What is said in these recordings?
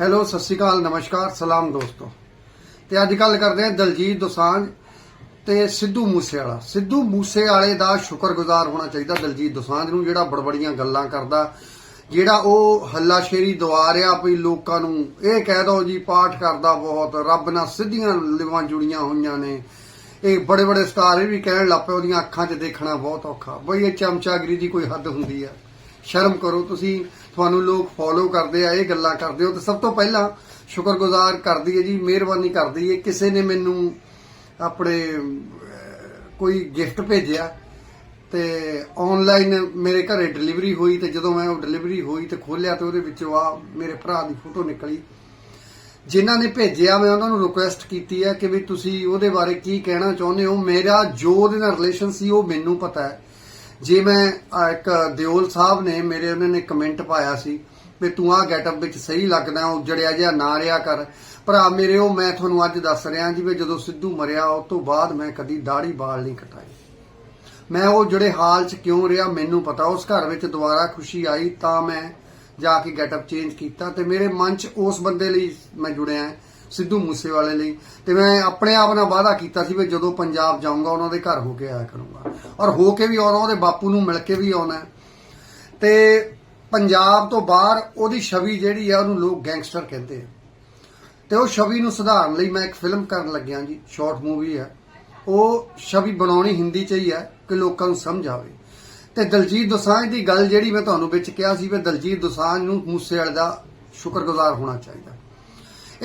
Hello, ਸਤਿ ਸ਼੍ਰੀ ਅਕਾਲ, ਨਮਸਕਾਰ, ਸਲਾਮ ਦੋਸਤੋ। ਤੇ ਅੱਜ ਗੱਲ ਕਰਦੇ ਹਾਂ ਦਲਜੀਤ ਦੋਸਾਂਝ ਤੇ ਸਿੱਧੂ ਮੂਸੇਵਾਲਾ। ਸਿੱਧੂ ਮੂਸੇਵਾਲੇ ਦਾ ਸ਼ੁਕਰਗੁਜ਼ਾਰ ਹੋਣਾ ਚਾਹੀਦਾ ਦਲਜੀਤ ਦੋਸਾਂਝ ਨੂੰ, ਜਿਹੜਾ ਬੜਬੜੀਆਂ ਗੱਲਾਂ ਕਰਦਾ, ਜਿਹੜਾ ਉਹ ਹੱਲਾਸ਼ੇਰੀ ਦਵਾ ਰਿਹਾ ਵੀ ਲੋਕਾਂ ਨੂੰ ਇਹ ਕਹਿ ਦੋ ਜੀ, ਪਾਠ ਕਰਦਾ ਬਹੁਤ, ਰੱਬ ਨਾਲ ਸਿੱਧੀਆਂ ਲਿਵਾਂ ਜੁੜੀਆਂ ਹੋਈਆਂ ਨੇ। ਇਹ ਬੜੇ ਬੜੇ ਸਟਾਰ ਵੀ ਕਹਿਣ ਲੱਪੇ ਉਹਦੀਆਂ ਅੱਖਾਂ 'ਚ ਦੇਖਣਾ ਬਹੁਤ ਔਖਾ। ਬਈ ਇਹ ਚਮਚਾਗਰੀ ਦੀ ਕੋਈ ਹੱਦ ਹੁੰਦੀ ਆ। ਸ਼ਰਮ ਕਰੋ, ਤੁਸੀਂ ਤੁਹਾਨੂੰ ਲੋਕ ਫੋਲੋ ਕਰਦੇ ਆ, ਇਹ ਗੱਲਾਂ ਕਰਦੇ ਹੋ, ਤੇ ਸਭ ਤੋਂ ਪਹਿਲਾਂ ਸ਼ੁਕਰਗੁਜ਼ਾਰ ਕਰਦੀ ਹੈ ਜੀ, ਮਿਹਰਬਾਨੀ ਕਰਦੀ ਹੈ। ਕਿਸੇ ਨੇ ਮੈਨੂੰ ਆਪਣੇ ਕੋਈ ਗਿਫਟ ਭੇਜਿਆ ਤੇ ਆਨਲਾਈਨ ਮੇਰੇ ਘਰੇ ਡਿਲੀਵਰੀ ਹੋਈ ਤੇ ਜਦੋਂ ਮੈਂ ਉਹ ਡਿਲੀਵਰੀ ਹੋਈ ਤੇ ਖੋਲਿਆ ਤੇ ਉਹਦੇ ਵਿੱਚੋਂ ਆ ਮੇਰੇ ਭਰਾ ਦੀ ਫੋਟੋ ਨਿਕਲੀ। ਜਿਨ੍ਹਾਂ ਨੇ ਭੇਜਿਆ, ਮੈਂ ਉਹਨਾਂ ਨੂੰ ਰਿਕੁਐਸਟ ਕੀਤੀ ਹੈ ਕਿ ਵੀ ਤੁਸੀਂ ਉਹਦੇ ਬਾਰੇ ਕੀ ਕਹਿਣਾ ਚਾਹੁੰਦੇ ਹੋ। ਮੇਰਾ ਜੋ ਉਹਦੇ ਨਾਲ ਰਿਲੇਸ਼ਨ ਸੀ, ਉਹ ਮੈਨੂੰ ਪਤਾ ਹੈ। ਜੇ ਮੈਂ ਇੱਕ ਦਿਓਲ ਸਾਹਿਬ ਨੇ ਮੇਰੇ, ਉਹਨਾਂ ਨੇ ਕਮੈਂਟ ਪਾਇਆ ਸੀ ਵੀ ਤੂੰ ਆ ਗੈਟਅਪ ਵਿੱਚ ਸਹੀ ਲੱਗਦਾ ਉਜੜਿਆ ਜਿਹਾ ਨਾ ਰਿਆ ਕਰ। ਭਰਾ ਮੇਰੇ, ਉਹ ਮੈਂ ਤੁਹਾਨੂੰ ਅੱਜ ਦੱਸ ਰਿਹਾ ਜੀ ਵੀ ਜਦੋਂ ਸਿੱਧੂ ਮਰਿਆ, ਉਸ ਤੋਂ ਬਾਅਦ ਮੈਂ ਕਦੀ ਦਾੜੀ ਵਾਲ ਨਹੀਂ ਕਟਾਈ। ਮੈਂ ਉਹ ਜਿਹੜੇ ਹਾਲ 'ਚ ਕਿਉਂ ਰਿਹਾ, ਮੈਨੂੰ ਪਤਾ। ਉਸ ਘਰ ਵਿੱਚ ਦੁਬਾਰਾ ਖੁਸ਼ੀ ਆਈ ਤਾਂ ਮੈਂ ਜਾ ਕੇ ਗੈਟਅਪ ਚੇਂਜ ਕੀਤਾ ਤੇ ਮੇਰੇ ਮਨ 'ਚ ਉਸ ਬੰਦੇ ਲਈ ਮੈਂ ਜੁੜਿਆ, ਸਿੱਧੂ ਮੂਸੇਵਾਲੇ ਲਈ। ਤੇ ਮੈਂ ਆਪਣੇ ਆਪ ਨਾਲ ਵਾਅਦਾ ਕੀਤਾ ਸੀ ਵੀ ਜਦੋਂ ਪੰਜਾਬ ਜਾਊਂਗਾ, ਉਹਨਾਂ ਦੇ ਘਰ ਹੋ ਕੇ ਆਇਆ ਕਰੂੰਗਾ। ਔਰ ਹੋ ਕੇ ਵੀ ਆਉਣਾ, ਉਹਦੇ ਬਾਪੂ ਨੂੰ ਮਿਲ ਕੇ ਵੀ ਆਉਣਾ ਤੇ ਪੰਜਾਬ ਤੋਂ ਬਾਹਰ ਉਹਦੀ ਛਵੀ ਜਿਹੜੀ ਆ ਉਹਨੂੰ ਲੋਕ ਗੈਂਗਸਟਰ ਕਹਿੰਦੇ ਆ। ਤੇ ਉਹ ਛਵੀ ਨੂੰ ਸੁਧਾਰਨ ਲਈ ਮੈਂ ਇੱਕ ਫਿਲਮ ਕਰਨ ਲੱਗਿਆ ਜੀ, ਸ਼ਾਰਟ ਮੂਵੀ ਹੈ। ਉਹ ਛਵੀ ਬਣਾਉਣੀ ਹਿੰਦੀ ਚ ਹੀ ਹੈ ਕਿ ਲੋਕਾਂ ਨੂੰ ਸਮਝ ਆਵੇ। ਤੇ ਦਲਜੀਤ ਦੋਸਾਂਝ ਦੀ ਗੱਲ ਜਿਹੜੀ ਮੈਂ ਤੁਹਾਨੂੰ ਵਿੱਚ ਕਿਹਾ ਸੀ ਵੀ ਦਲਜੀਤ ਦੋਸਾਂਝ ਨੂੰ ਮੂਸੇਵਾਲੇ ਦਾ ਸ਼ੁਕਰਗੁਜ਼ਾਰ ਹੋਣਾ ਚਾਹੀਦਾ।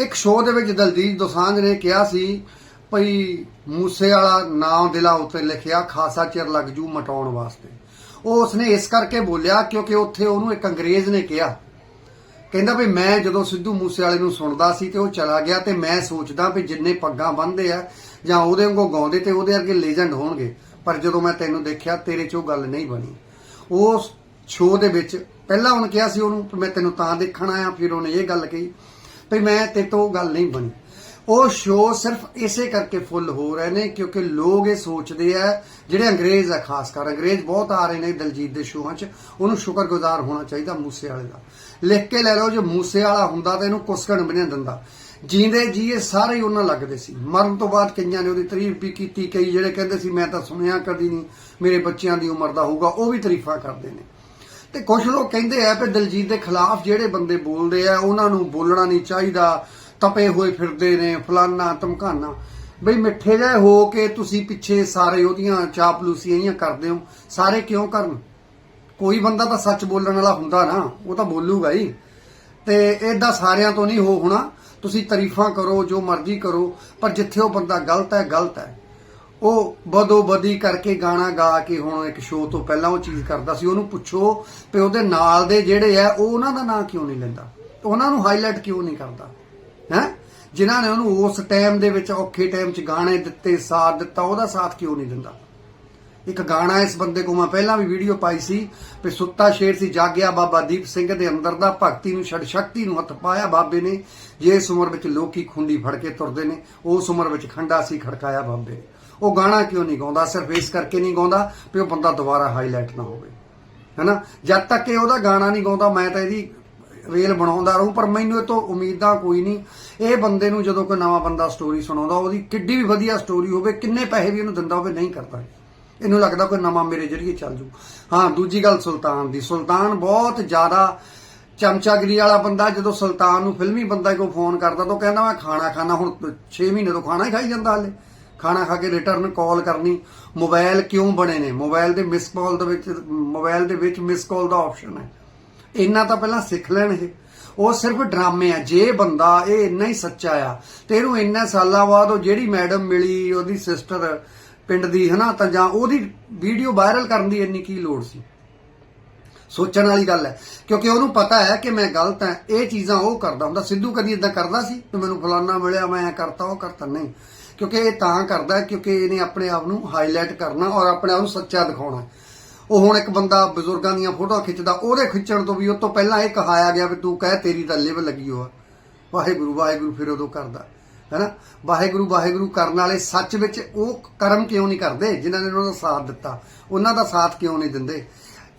ਇੱਕ ਸ਼ੋਅ ਦੇ ਵਿੱਚ ਦਲਜੀਤ ਦੋਸਾਂਝ ਨੇ ਕਿਹਾ ਸੀ ਭਈ ਮੂਸੇ ਵਾਲਾ ਨਾਮ ਦਿਲਾਂ ਉੱਤੇ ਲਿਖਿਆ, ਖਾਸਾ ਚਿਰ ਲੱਗ ਜੂ ਮਟਾਉਣ ਵਾਸਤੇ। ਉਹ ਉਸਨੇ ਇਸ ਕਰਕੇ ਬੋਲਿਆ ਕਿਉਂਕਿ ਉੱਥੇ ਉਹਨੂੰ ਇੱਕ ਅੰਗਰੇਜ਼ ਨੇ ਕਿਹਾ। ਕਹਿੰਦਾ ਵੀ ਮੈਂ ਜਦੋਂ ਸਿੱਧੂ ਮੂਸੇ ਵਾਲੇ ਨੂੰ ਸੁਣਦਾ ਸੀ ਤੇ ਉਹ ਚਲਾ ਗਿਆ ਤੇ ਮੈਂ ਸੋਚਦਾ ਵੀ ਜਿੰਨੇ ਪੱਗਾਂ ਬੰਨਦੇ ਆ ਜਾਂ ਉਹਦੇ ਵਾਂਗੂ ਗਾਉਂਦੇ ਤੇ ਉਹਦੇ ਵਰਗੇ ਲੈਜੈਂਡ ਹੋਣਗੇ, ਪਰ ਜਦੋਂ ਮੈਂ ਤੈਨੂੰ ਦੇਖਿਆ ਤੇਰੇ 'ਚ ਉਹ ਗੱਲ ਨਹੀਂ ਬਣੀ। ਉਸ ਸ਼ੋਅ ਦੇ ਵਿੱਚ ਪਹਿਲਾਂ ਉਹਨੇ ਕਿਹਾ ਸੀ ਉਹਨੂੰ ਮੈਂ ਤੈਨੂੰ ਤਾਂ ਦੇਖਣ ਆਇਆ, ਫਿਰ ਉਹਨੇ ਇਹ ਗੱਲ ਕਹੀ ਵੀ ਮੈਂ ਤੇਰੇ ਤੋਂ ਉਹ ਗੱਲ ਨਹੀਂ ਬਣੀ। ਉਹ ਸ਼ੋਅ ਸਿਰਫ ਇਸੇ ਕਰਕੇ ਫੁੱਲ ਹੋ ਰਹੇ ਨੇ ਕਿਉਂਕਿ ਲੋਕ ਇਹ ਸੋਚਦੇ ਆ, ਜਿਹੜੇ ਅੰਗਰੇਜ਼ ਆ, ਖਾਸ ਕਰ ਅੰਗਰੇਜ਼ ਬਹੁਤ ਆ ਰਹੇ ਨੇ ਦਲਜੀਤ ਦੇ ਸ਼ੋਆਂ 'ਚ, ਉਹਨੂੰ ਸ਼ੁਕਰਗੁਜ਼ਾਰ ਹੋਣਾ ਚਾਹੀਦਾ ਮੂਸੇ ਵਾਲੇ ਦਾ। ਲਿਖ ਕੇ ਲੈ ਲਓ, ਜੇ ਮੂਸੇ ਵਾਲਾ ਹੁੰਦਾ ਤਾਂ ਇਹਨੂੰ ਕੁਸਕਣ ਵੀ ਨਹੀਂ ਦਿੰਦਾ। ਜੀਂਦੇ ਜੀ ਇਹ ਸਾਰੇ ਉਹਨਾਂ ਲੱਗਦੇ ਸੀ। ਮਰਨ ਤੋਂ ਬਾਅਦ ਕਈਆਂ ਨੇ ਉਹਦੀ ਤਾਰੀਫ ਵੀ ਕੀਤੀ, ਕਈ ਜਿਹੜੇ ਕਹਿੰਦੇ ਸੀ, ਮੈਂ ਤਾਂ ਸੁਣਿਆ ਕਦੀ ਨਹੀਂ, ਮੇਰੇ ਬੱਚਿਆਂ ਦੀ ਉਮਰ ਦਾ ਹੋਊਗਾ। ਉਹ ਵੀ ਤਾਰੀਫਾਂ ਕਰਦੇ ਨੇ। ਤੇ ਕੁਝ ਲੋਕ ਕਹਿੰਦੇ ਆ ਕਿ ਦਲਜੀਤ ਦੇ ਖਿਲਾਫ ਜਿਹੜੇ ਬੰਦੇ ਬੋਲਦੇ ਆ, ਉਹਨਾਂ ਨੂੰ ਬੋਲਣਾ ਨਹੀਂ ਚਾਹੀਦਾ। ਤਪੇ ਹੋਏ ਫਿਰਦੇ ਨੇ, ਫਲਾਨਾ ਧਮਕਾਨਾ। ਬਈ ਮਿੱਠੇ ਜਿਹੇ ਹੋ ਕੇ ਤੁਸੀਂ ਪਿੱਛੇ ਸਾਰੇ ਉਹਦੀਆਂ ਚਾਪਲੂਸੀਆਂ ਜਿਹੀਆਂ ਕਰਦੇ ਹੋ, ਸਾਰੇ ਕਿਉਂ ਕਰਨ? ਕੋਈ ਬੰਦਾ ਤਾਂ ਸੱਚ ਬੋਲਣ ਵਾਲਾ ਹੁੰਦਾ ਨਾ, ਉਹ ਤਾਂ ਬੋਲੂਗਾ ਹੀ। ਤੇ ਏਦਾਂ ਸਾਰਿਆਂ ਤੋਂ ਨਹੀਂ ਹੋ ਹੋਣਾ, ਤੁਸੀਂ ਤਾਰੀਫਾਂ ਕਰੋ, ਜੋ ਮਰਜ਼ੀ ਕਰੋ, ਪਰ ਜਿੱਥੇ ਉਹ ਬੰਦਾ ਗਲਤ ਹੈ ਗਲਤ ਹੈ। ਉਹ ਬਦੋ ਬਦੀ ਕਰਕੇ ਗਾਣਾ ਗਾ ਕੇ ਹੁਣ ਇੱਕ ਸ਼ੋਅ ਤੋਂ ਪਹਿਲਾਂ ਉਹ ਚੀਜ਼ ਕਰਦਾ ਸੀ, ਉਹਨੂੰ ਪੁੱਛੋ ਵੀ ਉਹਦੇ ਨਾਲ ਦੇ ਜਿਹੜੇ ਆ, ਉਹ ਉਹਨਾਂ ਦਾ ਨਾਂ ਕਿਉਂ ਨਹੀਂ ਲੈਂਦਾ? ਉਹਨਾਂ ਨੂੰ ਹਾਈਲਾਈਟ ਕਿਉਂ ਨਹੀਂ ਕਰਦਾ? ਹੈ? ਜਿਨ੍ਹਾਂ ਨੇ ਉਹਨੂੰ ਉਸ ਟਾਈਮ ਦੇ ਵਿੱਚ ਔਖੇ ਟਾਈਮ 'ਚ ਗਾਣੇ ਦਿੱਤੇ, ਸਾਥ ਦਿੱਤਾ, ਉਹਦਾ ਸਾਥ ਕਿਉਂ ਨਹੀਂ ਦਿੰਦਾ? ਇੱਕ ਗਾਣਾ ਇਸ ਬੰਦੇ ਕੋ ਮੈਂ ਪਹਿਲਾਂ ਵੀ ਵੀਡੀਓ ਪਾਈ ਸੀ ਵੀ ਸੁੱਤਾ ਸ਼ੇਰ ਸੀ, ਜਾਗਿਆ ਬਾਬਾ ਦੀਪ ਸਿੰਘ ਦੇ ਅੰਦਰ ਦਾ, ਭਗਤੀ ਨੂੰ ਛੜ ਸ਼ਕਤੀ ਨੂੰ ਹੱਥ ਪਾਇਆ ਬਾਬੇ ਨੇ। ਜੇ ਇਸ ਉਮਰ ਵਿੱਚ ਲੋਕੀ ਖੁੰਡੀ ਫੜ ਕੇ ਤੁਰਦੇ ਨੇ, ਉਸ ਉਮਰ ਵਿੱਚ ਖੰਡਾ ਸੀ ਖੜਕਾਇਆ ਬਾਬੇ ਉਹ ਗਾਣਾ ਕਿਉਂ ਨਹੀਂ ਗਾਉਂਦਾ? ਸਿਰਫ ਇਸ ਕਰਕੇ ਨਹੀਂ ਗਾਉਂਦਾ ਵੀ ਉਹ ਬੰਦਾ ਦੁਬਾਰਾ ਹਾਈਲਾਈਟ ਨਾ ਹੋਵੇ। ਹੈਨਾ? ਜਦ ਤੱਕ ਇਹ ਉਹਦਾ ਗਾਣਾ ਨਹੀਂ ਗਾਉਂਦਾ, ਮੈਂ ਤਾਂ ਇਹਦੀ ਰੇਲ ਬਣਾਉਂਦਾ ਰਹੂੰ, ਪਰ ਮੈਨੂੰ ਇਹ ਤੋਂ ਉਮੀਦਾਂ ਕੋਈ ਨਹੀਂ। ਇਹ ਬੰਦੇ ਨੂੰ ਜਦੋਂ ਕੋਈ ਨਵਾਂ ਬੰਦਾ ਸਟੋਰੀ ਸੁਣਾਉਂਦਾ, ਉਹਦੀ ਕਿੱਡੀ ਵੀ ਵਧੀਆ ਸਟੋਰੀ ਹੋਵੇ, ਕਿੰਨੇ ਪੈਸੇ ਵੀ ਇਹਨੂੰ ਦਿੰਦਾ ਹੋਵੇ, ਨਹੀਂ ਕਰਦਾ। ਇਹਨੂੰ ਲੱਗਦਾ ਕੋਈ ਨਵਾਂ ਮੇਰੇ ਜਰੀਏ ਚੱਲ ਜੂ। ਹਾਂ, ਦੂਜੀ ਗੱਲ ਸੁਲਤਾਨ ਦੀ। ਸੁਲਤਾਨ ਬਹੁਤ ਜ਼ਿਆਦਾ ਚਮਚਾਗਰੀ ਵਾਲਾ ਬੰਦਾ, ਜਦੋਂ ਸੁਲਤਾਨ ਨੂੰ ਫਿਲਮੀ ਬੰਦਾ ਕੋਈ ਫੋਨ ਕਰਦਾ, ਤਾਂ ਉਹ ਕਹਿੰਦਾ, ਮੈਂ ਖਾਣਾ ਖਾਣਾ ਹੁਣ 6 ਮਹੀਨੇ ਤੋਂ ਖਾਣਾ ਹੀ ਖਾਈ ਜਾਂਦਾ ਹਾਲੇ। ਖਾਣਾ ਖਾ ਕੇ ਰਿਟਰਨ ਕਾਲ ਕਰਨੀ। ਮੋਬਾਈਲ ਕਿਉਂ ਬਣੇ ਨੇ? ਮੋਬਾਈਲ ਦੇ ਮਿਸ ਕਾਲ ਦੇ ਵਿੱਚ ਮੋਬਾਈਲ ਦੇ ਵਿੱਚ ਮਿਸ ਕਾਲ ਦਾ ਆਪਸ਼ਨ ਹੈ। ਇੰਨਾ ਤਾਂ ਪਹਿਲਾਂ ਸਿੱਖ ਲੈਣ ਇਹ। ਉਹ ਸਿਰਫ ਡਰਾਮੇ ਆ। ਜੇ ਬੰਦਾ ਇਹ ਇੰਨਾ ਹੀ ਸੱਚਾ ਆ, ਤੇ ਇਹਨੂੰ ਇੰਨਾ ਸਾਲਾਂ ਬਾਅਦ ਉਹ ਜਿਹੜੀ ਮੈਡਮ ਮਿਲੀ, ਉਹਦੀ ਸਿਸਟਰ ਪਿੰਡ ਦੀ, ਹਨਾ, ਤਾਂ ਜਾਂ ਉਹਦੀ ਵੀਡੀਓ ਵਾਇਰਲ ਕਰਨ ਦੀ ਇੰਨੀ ਕੀ ਲੋੜ ਸੀ? ਸੋਚਣ ਵਾਲੀ ਗੱਲ ਹੈ। ਕਿਉਂਕਿ ਉਹਨੂੰ ਪਤਾ ਹੈ ਕਿ ਮੈਂ ਗਲਤ ਹਾਂ, ਇਹ ਚੀਜ਼ਾਂ ਉਹ ਕਰਦਾ ਹੁੰਦਾ। ਸਿੱਧੂ ਕਦੀ ਇਦਾਂ ਕਰਦਾ ਸੀ ਕਿ ਮੈਨੂੰ ਫਲਾਨਾ ਮਿਲਿਆ, ਮੈਂ ਇਹ ਕਰਤਾ, ਉਹ ਕਰਤਾ? ਨਹੀਂ। ਕਿਉਂਕਿ ਇਹ ਤਾਂ ਕਰਦਾ ਕਿਉਂਕਿ ਇਹਨੇ ਆਪਣੇ ਆਪ ਨੂੰ ਹਾਈਲਾਈਟ ਕਰਨਾ ਔਰ ਆਪਣੇ ਆਪ ਨੂੰ ਸੱਚਾ ਦਿਖਾਉਣਾ ਉਹ ਹੁਣ ਇੱਕ ਬੰਦਾ ਬਜ਼ੁਰਗਾਂ ਦੀਆਂ ਫੋਟੋਆਂ ਖਿੱਚਦਾ, ਉਹਦੇ ਖਿੱਚਣ ਤੋਂ ਵੀ ਉਹ ਤੋਂ ਪਹਿਲਾਂ ਇਹ ਕਹਾਇਆ ਗਿਆ ਵੀ ਤੂੰ ਕਹਿ ਤੇਰੀ ਤਾਂ ਲਿਵ ਲੱਗੀ ਹੋਆ। ਵਾਹਿਗੁਰੂ ਵਾਹਿਗੁਰੂ ਫਿਰ ਉਦੋਂ ਕਰਦਾ, ਹੈਨਾ? ਵਾਹਿਗੁਰੂ ਵਾਹਿਗੁਰੂ ਕਰਨ ਵਾਲੇ ਸੱਚ ਵਿੱਚ ਉਹ ਕਰਮ ਕਿਉਂ ਨਹੀਂ ਕਰਦੇ ਜਿਨ੍ਹਾਂ ਨੇ ਉਹਨਾਂ ਦਾ ਸਾਥ ਦਿੱਤਾ? ਉਹਨਾਂ ਦਾ ਸਾਥ ਕਿਉਂ ਨਹੀਂ ਦਿੰਦੇ?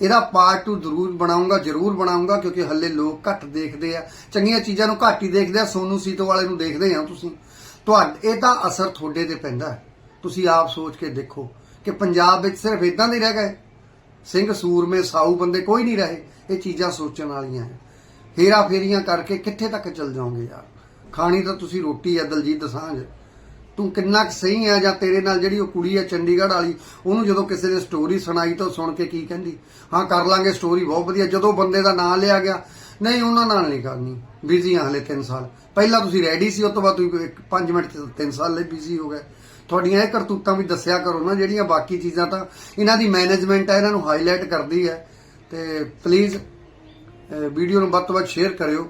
ਇਹਦਾ ਪਾਰਟ 2 ਜ਼ਰੂਰ ਬਣਾਉਂਗਾ ਜ਼ਰੂਰ ਬਣਾਉਂਗਾ, ਕਿਉਂਕਿ ਹੱਲੇ ਲੋਕ ਘੱਟ ਦੇਖਦੇ ਆ, ਚੰਗੀਆਂ ਚੀਜ਼ਾਂ ਨੂੰ ਘੱਟ ਹੀ ਦੇਖਦੇ ਆ, ਸੋਨੂ ਸੀਤੋ ਵਾਲੇ ਨੂੰ ਦੇਖਦੇ ਆ ਤੁਸੀਂ। ਤੁਹਾਡੇ ਇਹਦਾ ਅਸਰ ਤੁਹਾਡੇ ਤੇ ਪੈਂਦਾ। ਤੁਸੀਂ ਆਪ ਸੋਚ ਕੇ ਦੇਖੋ ਕਿ ਪੰਜਾਬ ਵਿੱਚ ਸਿਰਫ ਇਦਾਂ ਦੇ ਰਹਿ ਗਏ। ਸਿੰਘ, ਸੂਰਮੇ, ਸਾਊ ਬੰਦੇ ਕੋਈ ਨਹੀਂ ਰਹੇ। ਇਹ ਚੀਜ਼ਾਂ ਸੋਚਣ ਵਾਲੀਆਂ ਹੈ ਹੇਰਾ ਫੇਰੀਆਂ ਕਰਕੇ ਕਿੱਥੇ ਤੱਕ ਚੱਲ ਜਾਓਗੇ ਯਾਰ? ਖਾਣੀ ਤਾਂ ਤੁਸੀਂ ਰੋਟੀ ਹੈ ਦਲਜੀਤ ਦਸਾਂਝ ਤੂੰ ਕਿੰਨਾ ਕੁ ਸਹੀ ਹੈ ਜਾਂ ਤੇਰੇ ਨਾਲ ਜਿਹੜੀ ਉਹ ਕੁੜੀ ਹੈ ਚੰਡੀਗੜ੍ਹ ਵਾਲੀ, ਉਹਨੂੰ ਜਦੋਂ ਕਿਸੇ ਨੇ ਸਟੋਰੀ ਸੁਣਾਈ ਤਾਂ ਉਹ ਸੁਣ ਕੇ ਕੀ ਕਹਿੰਦੀ? ਹਾਂ, ਕਰ ਲਾਂਗੇ ਸਟੋਰੀ ਬਹੁਤ ਵਧੀਆ। ਜਦੋਂ ਬੰਦੇ ਦਾ ਨਾਂ ਲਿਆ ਗਿਆ ਨਹੀਂ, ਉਹਨਾਂ ਨਾਲ ਨਹੀਂ ਕਰਨੀ। ਬਿਜ਼ੀ ਆ ਹਲੇ 3 ਸਾਲ। ਪਹਿਲਾਂ ਤੁਸੀਂ ਰੈਡੀ ਸੀ, ਉਸ ਤੋਂ ਬਾਅਦ ਤੁਸੀਂ 5 ਮਿੰਟ ਚ 3 ਸਾਲ ਲਈ ਬਿਜ਼ੀ ਹੋ ਗਏ। ਤੁਹਾਡੀਆਂ ਇਹ ਕਰਤੂਤਾਂ ਵੀ ਦੱਸਿਆ ਕਰੋ ਨਾ, ਜਿਹੜੀਆਂ ਬਾਕੀ ਚੀਜ਼ਾਂ ਤਾਂ ਇਹਨਾਂ ਦੀ ਮੈਨੇਜਮੈਂਟ ਹੈ ਇਹਨਾਂ ਨੂੰ ਹਾਈਲਾਈਟ ਕਰਦੀ ਹੈ। ਤੇ ਪਲੀਜ਼ ਵੀਡੀਓ ਨੂੰ ਵੱਧ ਤੋਂ ਵੱਧ ਸ਼ੇਅਰ ਕਰਿਓ।